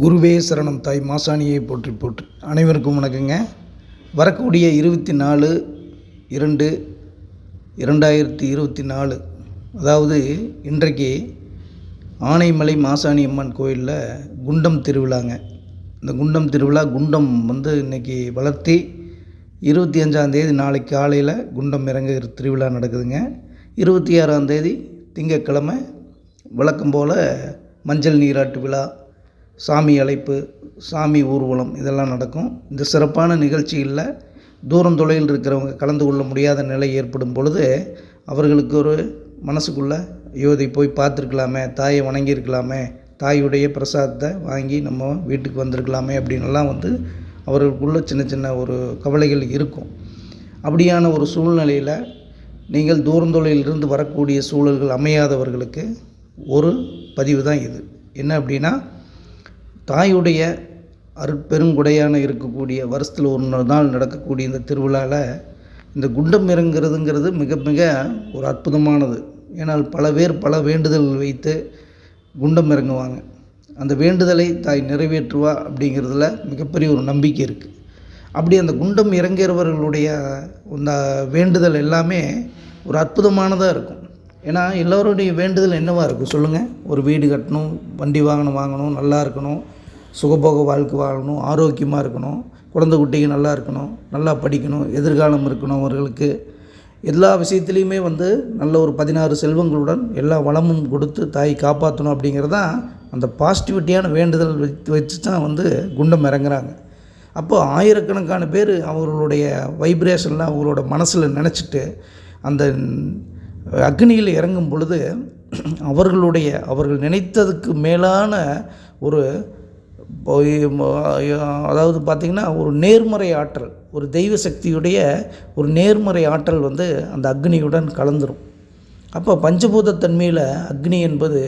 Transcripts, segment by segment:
குருவே சரணம் தாய் மாசாணியை போற்றி போற்றி. அனைவருக்கும் வணக்கங்க. வரக்கூடிய இருபத்தி நாலு இரண்டு இரண்டாயிரத்தி இருபத்தி நாலு அதாவது இன்றைக்கு ஆனைமலை மாசாணி அம்மன் கோயிலில் குண்டம் திருவிழாங்க. இந்த குண்டம் திருவிழா குண்டம் வந்து இன்றைக்கி வளர்த்தி இருபத்தி அஞ்சாந்தேதி நாளைக்கு காலையில் குண்டம் இறங்குகிற திருவிழா நடக்குதுங்க. இருபத்தி ஆறாந்தேதி திங்கக்கிழமை வழக்கம் போல் மஞ்சள் நீராட்டு விழா சாமி அழைப்பு சாமி ஊர்வலம் இதெல்லாம் நடக்கும். இந்த சிறப்பான நிகழ்ச்சிகளில் தூரம் தொலைவில் இருக்கிறவங்க கலந்து கொள்ள முடியாத நிலை ஏற்படும் பொழுது அவர்களுக்கு ஒரு மனசுக்குள்ளே யோதை போய் பார்த்துருக்கலாமே தாயை வணங்கியிருக்கலாமே தாயுடைய பிரசாதத்தை வாங்கி நம்ம வீட்டுக்கு வந்திருக்கலாமே அப்படின்லாம் வந்து அவர்களுக்குள்ள சின்ன சின்ன ஒரு கவலைகள் இருக்கும். அப்படியான ஒரு சூழ்நிலையில் நீங்கள் தூரந்தொலையிலிருந்து வரக்கூடிய சூழல்கள் அமையாதவர்களுக்கு ஒரு பதிவு தான் இது. என்ன அப்படின்னா தாயுடைய அருட்பெருங்குடையான இருக்கக்கூடிய வருஷத்தில் ஒரு நாள் நடக்கக்கூடிய இந்த திருவிழாவில் இந்த குண்டம் இறங்குறதுங்கிறது மிக மிக ஒரு அற்புதமானது. ஏன்னால் பல பேர் பல வேண்டுதல்கள் வைத்து குண்டம் இறங்குவாங்க. அந்த வேண்டுதலை தாய் நிறைவேற்றுவா அப்படிங்கிறதுல மிகப்பெரிய ஒரு நம்பிக்கை இருக்குது அப்படி அந்த குண்டம் இறங்குறவர்களுடைய அந்த வேண்டுதல் எல்லாமே ஒரு அற்புதமானதாக இருக்கும். ஏன்னா எல்லோருடைய வேண்டுதல் என்னவாக இருக்கும் சொல்லுங்கள் ஒரு வீடு கட்டணும் வண்டி வாகனம் வாங்கணும் நல்லா இருக்கணும். சுகபோக வாழ்க்கை வாழணும் ஆரோக்கியமாக இருக்கணும் குழந்தை குட்டிங்க நல்லா இருக்கணும் நல்லா படிக்கணும் எதிர்காலம் இருக்கணும் அவர்களுக்கு. எல்லா விஷயத்துலேயுமே வந்து நல்ல ஒரு பதினாறு செல்வங்களுடன் எல்லா வளமும் கொடுத்து தாய் காப்பாற்றணும் அப்படிங்கிறது தான் அந்த பாசிட்டிவிட்டியான வேண்டுதல் வச்சு வச்சு தான் வந்து குண்டம் இறங்குறாங்க. அப்போது ஆயிரக்கணக்கான பேர் அவர்களுடைய வைப்ரேஷனில் அவங்களோட மனசில் நினச்சிட்டு அந்த அக்னியில் இறங்கும் பொழுது அவர்களுடைய அவர்கள் நினைத்ததுக்கு மேலான ஒரு அதாவது பார்த்திங்கன்னா ஒரு நேர்மறை ஆற்றல் ஒரு தெய்வ சக்தியுடைய ஒரு நேர்மறை ஆற்றல் வந்து அந்த அக்னியுடன் கலந்துரும். அப்போ பஞ்சபூதத்தன்மையில் அக்னி என்பது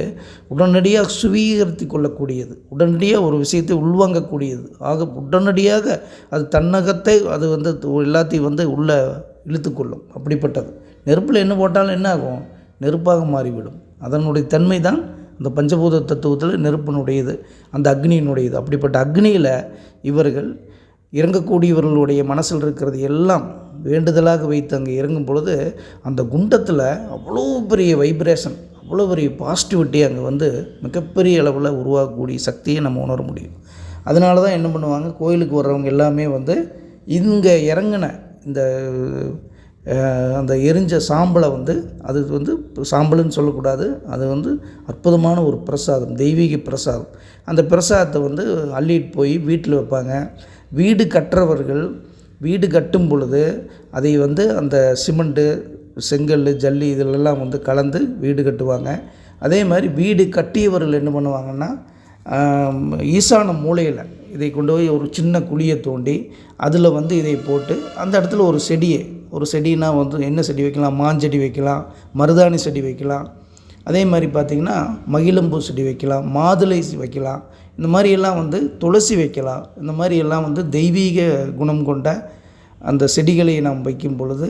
உடனடியாக சுவீகரித்து கொள்ளக்கூடியது. உடனடியாக ஒரு விஷயத்தை உள்வாங்கக்கூடியது. ஆக உடனடியாக அது தன்னகத்தை அது வந்து எல்லாத்தையும் வந்து உள்ளே இழுத்துக்கொள்ளும் அப்படிப்பட்டது. நெருப்பில் என்ன போட்டாலும் என்ன ஆகும்? நெருப்பாக மாறிவிடும். அதனுடைய தன்மை தான் அந்த பஞ்சபூத தத்துவத்தில் நெருப்பினுடையது அந்த அக்னியினுடையது. அப்படிப்பட்ட அக்னியில் இவர்கள் இறங்கக்கூடியவர்களுடைய மனசில் இருக்கிறது எல்லாம் வேண்டுதலாக வைத்து அங்கே இறங்கும் பொழுது அந்த குண்டத்தில் அவ்வளோ பெரிய வைப்ரேஷன் அவ்வளோ பெரிய பாசிட்டிவிட்டி அங்கே வந்து மிகப்பெரிய அளவில் உருவாக்கக்கூடிய சக்தியை நம்ம உணர முடியும். அதனால தான் என்ன பண்ணுவாங்க? கோயிலுக்கு வர்றவங்க எல்லாமே வந்து இங்கே இறங்கின இந்த அந்த எரிஞ்ச சாம்பலை வந்து அது வந்து சாம்பல்னு சொல்லக்கூடாது. அது வந்து அற்புதமான ஒரு பிரசாதம் தெய்வீக பிரசாதம். அந்த பிரசாதத்தை வந்து அள்ளிட்டு போய் வீட்டில் வைப்பாங்க. வீடு கட்டுறவர்கள் வீடு கட்டும் பொழுது அதை வந்து அந்த சிமெண்ட்டு செங்கல் ஜல்லி இதிலெல்லாம் வந்து கலந்து வீடு கட்டுவாங்க. அதே மாதிரி வீடு கட்டியவர்கள் என்ன பண்ணுவாங்கன்னா ஈசான மூலையில் இதை கொண்டு போய் ஒரு சின்ன குழியை தோண்டி அதில் வந்து இதை போட்டு அந்த இடத்துல ஒரு செடியை ஒரு செடினா வந்து என்ன செடி வைக்கலாம்? மாஞ்செடி வைக்கலாம் மருதாணி செடி வைக்கலாம். அதே மாதிரி பார்த்திங்கன்னா மகிழம்பூ செடி வைக்கலாம் மாதுளை வைக்கலாம். இந்த மாதிரியெல்லாம் வந்து துளசி வைக்கலாம். இந்த மாதிரி எல்லாம் வந்து தெய்வீக குணம் கொண்ட அந்த செடிகளை நாம் வைக்கும் பொழுது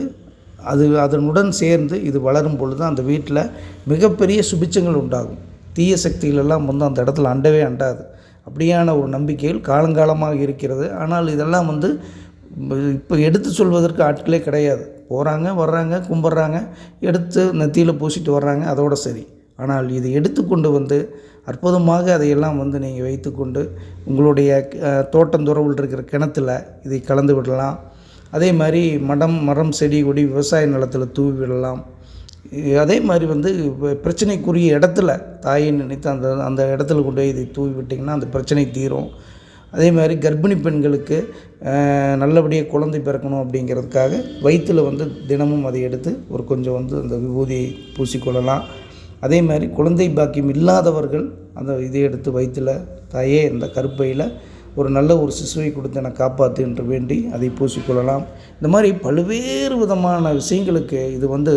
அது அதனுடன் சேர்ந்து இது வளரும் பொழுது அந்த வீட்டில் மிகப்பெரிய சுபிச்சங்கள் உண்டாகும். தீய சக்திகளெல்லாம் வந்து அந்த இடத்துல அண்டவே அண்டாது. அப்படியான ஒரு நம்பிக்கையில் காலங்காலமாக இருக்கிறது. ஆனால் இதெல்லாம் வந்து இப்போ எடுத்து சொல்வதற்கு ஆட்களே கிடையாது. போகிறாங்க வர்றாங்க கும்பிட்றாங்க எடுத்து நெத்தியில் பூசிட்டு வர்றாங்க அதோட சரி. ஆனால் இதை எடுத்துக்கொண்டு வந்து அற்புதமாக அதையெல்லாம் வந்து நீங்கள் வைத்துக்கொண்டு உங்களுடைய தோட்டந்துறவில் இருக்கிற கிணத்துல இதை கலந்து விடலாம். அதே மாதிரி மடம் மரம் செடி கொடி விவசாய நிலத்தில் தூவி விடலாம். அதே மாதிரி வந்து பிரச்சனைக்குரிய இடத்துல தாயை நினைத்து அந்த அந்த இடத்துல கொண்டு போய் இதை தூவி விட்டிங்கன்னா அந்த பிரச்சனை தீரும். அதே மாதிரி கர்ப்பிணி பெண்களுக்கு நல்லபடியாக குழந்தை பிறக்கணும் அப்படிங்கிறதுக்காக வயிற்றில் வந்து தினமும் அதை எடுத்து ஒரு கொஞ்சம் வந்து அந்த விபூதியை பூசிக்கொள்ளலாம். அதே மாதிரி குழந்தை பாக்கியம் இல்லாதவர்கள் அந்த இதை எடுத்து வயிற்றில் தாயே இந்த கருப்பையில் ஒரு நல்ல ஒரு சிசுவை கொடுத்து என்னை காப்பாற்று என்று வேண்டி அதை பூசிக்கொள்ளலாம். இந்த மாதிரி பல்வேறு விதமான விஷயங்களுக்கு இது வந்து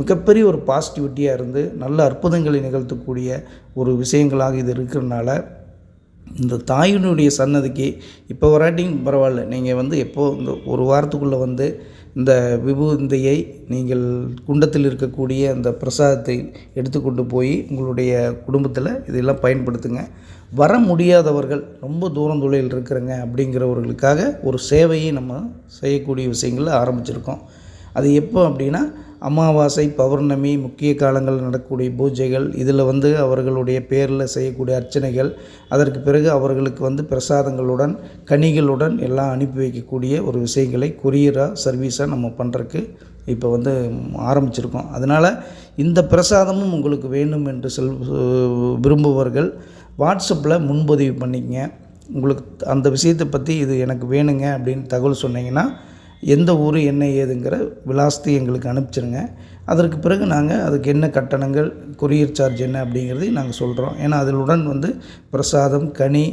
மிகப்பெரிய ஒரு பாசிட்டிவிட்டியாக இருந்து நல்ல அற்புதங்களை நிகழ்த்தக்கூடிய ஒரு விஷயங்களாக இது இருக்கிறனால இந்த தாயினுடைய சன்னதிக்கு இப்போ வராட்டியும் பரவாயில்ல. நீங்கள் வந்து எப்போது இந்த ஒரு வாரத்துக்குள்ளே வந்து இந்த விபூந்தியை நீங்கள் குண்டத்தில் இருக்கக்கூடிய அந்த பிரசாதத்தை எடுத்துக்கொண்டு போய் உங்களுடைய குடும்பத்தில் இதெல்லாம் பயன்படுத்துங்க. வர முடியாதவர்கள் ரொம்ப தூரம் தொழில் இருக்கிறங்க அப்படிங்கிறவர்களுக்காக ஒரு சேவையை நம்ம செய்யக்கூடிய விஷயங்களை ஆரம்பிச்சிருக்கோம். அது எப்போ அப்படின்னா அமாவாசை பௌர்ணமி முக்கிய காலங்கள் நடக்கக்கூடிய பூஜைகள் இதில் வந்து அவர்களுடைய பேரில் செய்யக்கூடிய அர்ச்சனைகள் அதற்கு பிறகு அவர்களுக்கு வந்து பிரசாதங்களுடன் கனிகளுடன் எல்லாம் அனுப்பி வைக்கக்கூடிய ஒரு விஷயங்களை கொரியராக சர்வீஸாக நம்ம பண்ணுறக்கு இப்போ வந்து ஆரம்பிச்சிருக்கோம். அதனால் இந்த பிரசாதமும் உங்களுக்கு வேண்டும் என்று செல் விரும்புபவர்கள் வாட்ஸ்அப்பில் முன்பதிவு பண்ணிக்கங்க. உங்களுக்கு அந்த விஷயத்தை பற்றி இது எனக்கு வேணுங்க அப்படின்னு தகவல் சொன்னீங்கன்னா எந்த ஊர் என்ன ஏதுங்கிற விலாசத்தை எங்களுக்கு அனுப்பிச்சிருங்க. அதற்கு பிறகு நாங்கள் அதுக்கு என்ன கட்டணங்கள் கொரியர் சார்ஜ் என்ன அப்படிங்கிறதையும் நாங்கள் சொல்கிறோம் ஏன்னா அதனுடன் வந்து பிரசாதம் கனி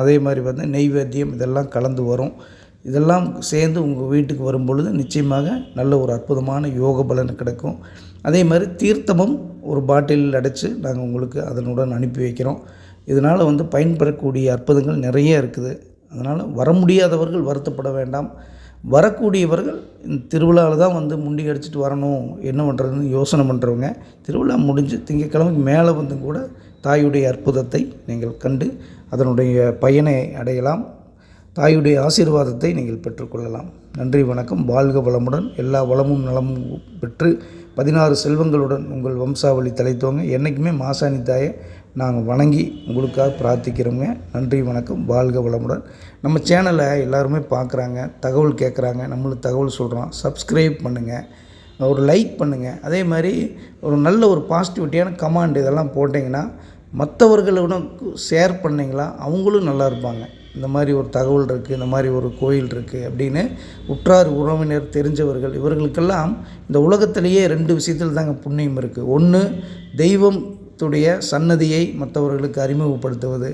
அதே மாதிரி வந்து நெய்வேத்தியம் இதெல்லாம் கலந்து வரும். இதெல்லாம் சேர்ந்து உங்கள் வீட்டுக்கு வரும் பொழுது நிச்சயமாக நல்ல ஒரு அற்புதமான யோக பலன் கிடைக்கும். அதே மாதிரி தீர்த்தமும் ஒரு பாட்டிலில் அடைச்சி நாங்கள் உங்களுக்கு அதனுடன் அனுப்பி வைக்கிறோம். இதனால் வந்து பயன்பெறக்கூடிய அற்புதங்கள் நிறைய இருக்குது. அதனால் வர முடியாதவர்கள் வருத்தப்பட வேண்டாம். வரக்கூடியவர்கள் இந்த திருவிழாவில் தான் வந்து முண்டி அடிச்சுட்டு வரணும் என்ன பண்ணுறதுன்னு யோசனை பண்ணுறவங்க திருவிழா முடிஞ்சு திங்கக்கிழமைக்கு மேலே வந்து கூட தாயுடைய அற்புதத்தை நீங்கள் கண்டு அதனுடைய பயனை அடையலாம். தாயுடைய ஆசீர்வாதத்தை நீங்கள் பெற்றுக்கொள்ளலாம் நன்றி வணக்கம். வாழ்க வளமுடன். எல்லா வளமும் நலமும் பெற்று பதினாறு செல்வங்களுடன் உங்கள் வம்சாவளி தலைத்தோங்க. என்றைக்குமே மாசாணி தாயை நாங்கள் வணங்கி உங்களுக்காக பிரார்த்திக்கிறோங்க. நன்றி வணக்கம் வாழ்க வளமுடன். நம்ம சேனலை எல்லாருமே பார்க்குறாங்க தகவல் கேட்குறாங்க நம்மளுக்கு தகவல் சொல்கிறோம் சப்ஸ்கிரைப் பண்ணுங்கள் ஒரு லைக் பண்ணுங்கள் அதே மாதிரி ஒரு நல்ல ஒரு பாசிட்டிவிட்டியான கமாண்ட் இதெல்லாம் போட்டிங்கன்னா மற்றவர்களுடன் ஷேர் பண்ணிங்களா அவங்களும் நல்லா இருப்பாங்க. இந்த மாதிரி ஒரு தகவல் இருக்குது இந்த மாதிரி ஒரு கோயில் இருக்குது அப்படின்னு உற்றார் உறவினர் தெரிஞ்சவர்கள் இவர்களுக்கெல்லாம் இந்த உலகத்திலேயே ரெண்டு விஷயத்தில் தாங்க புண்ணியம் இருக்குது ஒன்று தெய்வம் தெய்வத்துடைய சன்னதியை மற்றவர்களுக்கு அறிமுகப்படுத்துவது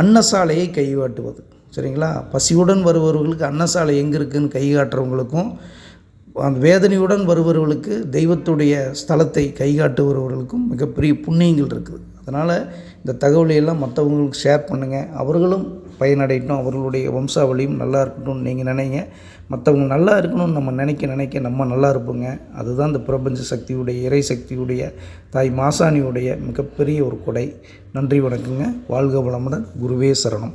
அன்னசாலையை கைகாட்டுவது. சரிங்களா? பசியுடன் வருபவர்களுக்கு அன்னசாலை எங்கே இருக்குதுன்னு கை காட்டுறவங்களுக்கும் அந்த வேதனையுடன் வருபவர்களுக்கு தெய்வத்துடைய ஸ்தலத்தை கைகாட்டுபவர்களுக்கும் மிகப்பெரிய புண்ணியங்கள் இருக்குது. அதனால் இந்த தகவலையெல்லாம் மற்றவங்களுக்கு ஷேர் பண்ணுங்கள் அவர்களும் பயனடையட்டும் அவர்களுடைய வம்சாவளியும் நல்லா இருக்கட்டும்னு நீங்கள் நினைங்க. மற்றவங்க நல்லா இருக்கணும்னு நம்ம நினைக்க நினைக்க நம்ம நல்லா இருப்போங்க. அதுதான் இந்த பிரபஞ்ச சக்தியுடைய இறை சக்தியுடைய தாய் மாசாணியுடைய மிகப்பெரிய ஒரு கொடை. நன்றி வணக்கங்க. வாழ்க வளமுடன். குருவே சரணம்.